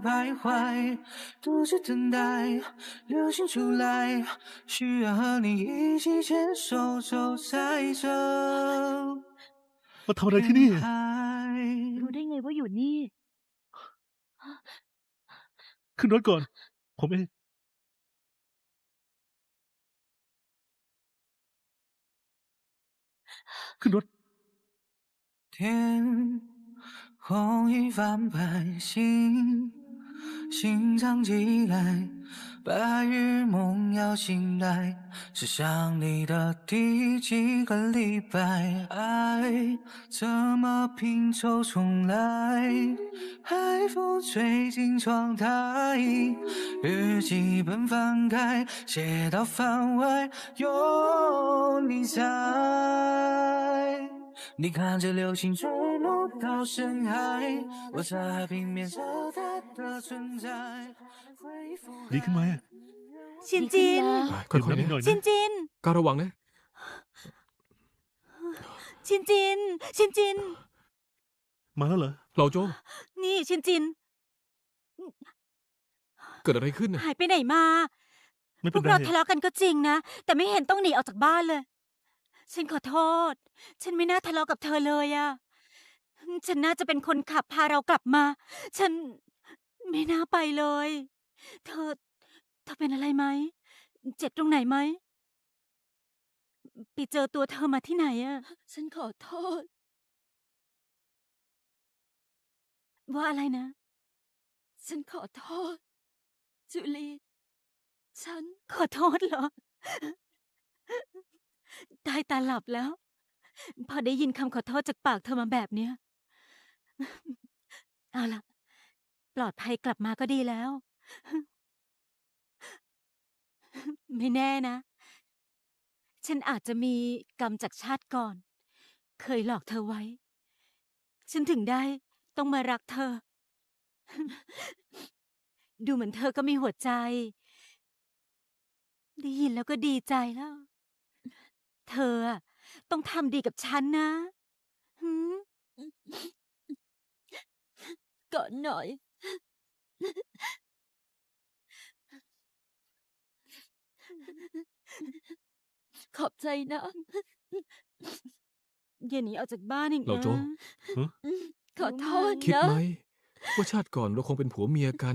徘徊，独自等待流星出来，需要和你一起牵手走在这 มาทำอะไรที่นี่ 片海。 รู้ได้ไงว่าอยู่นี่ ขึ้นรถก่อน ผมเอง ขึ้นรถ 天空一帆白行， 心藏起来，白日梦要醒来，是想你的第几个礼拜？爱怎么拼凑重来？海风吹进窗台，日记本翻开，写到番外有你在。你看着流星坠落到深海，我在平面上它的存在。恢复 ดีขึ้นไหมอะ ชินจิน ดื่ม ค่อยๆ น้ำนิดหน่ นะ อย ชิ นะ นจิน ก้าวระวังนะ ชินจิน ชินจิน มาแล้วเหรอ เหล่าโจ นี่ชินจิน เกิดอะไรขึ้นน่ะ หายไปไหนมา ไม่ พ เป็ วน ก ไร เราทะเลาะกันก็จริงนะ แต่ไม่เห็นต้องหนีออกจากบ้านเลย ฉันขอโทษ ฉันไม่น่าทะเลาะกับเธอเลยอะ ฉันน่าจะเป็นคนขับพาเรากลับมา ฉันไม่น่าไปเลย เธอ เธอเป็นอะไรไหม เจ็บตรงไหนไหมไปเจอตัวเธอมาที่ไหนอะฉันขอโทษ ว่าอะไรนะ ฉันขอโทษจูลีฉันขอโทษเหรอ ตายตาหลับแล้ว พอได้ยินคำขอโทษจากปากเธอมาแบบเนี้ย เอาล่ะปลอดภัยกลับมาก็ดีแล้ว ไม่แน่นะ ฉันอาจจะมีกรรมจากชาติก่อน เคยหลอกเธอไว้ ฉันถึงได้ต้องมารักเธอ ดูเหมือนเธอก็มีหัวใจ ได้ยินแล้วก็ดีใจแล้ว เธอต้องทำดีกับฉันนะหืม ก่ อนหน่อย ขอบใจนะ อย่าหนีออกจากบ้านอีกเหล่านะ โจขอโทษคิดนะไหมว่าชาติก่อนเราคงเป็นผัวเมียกัน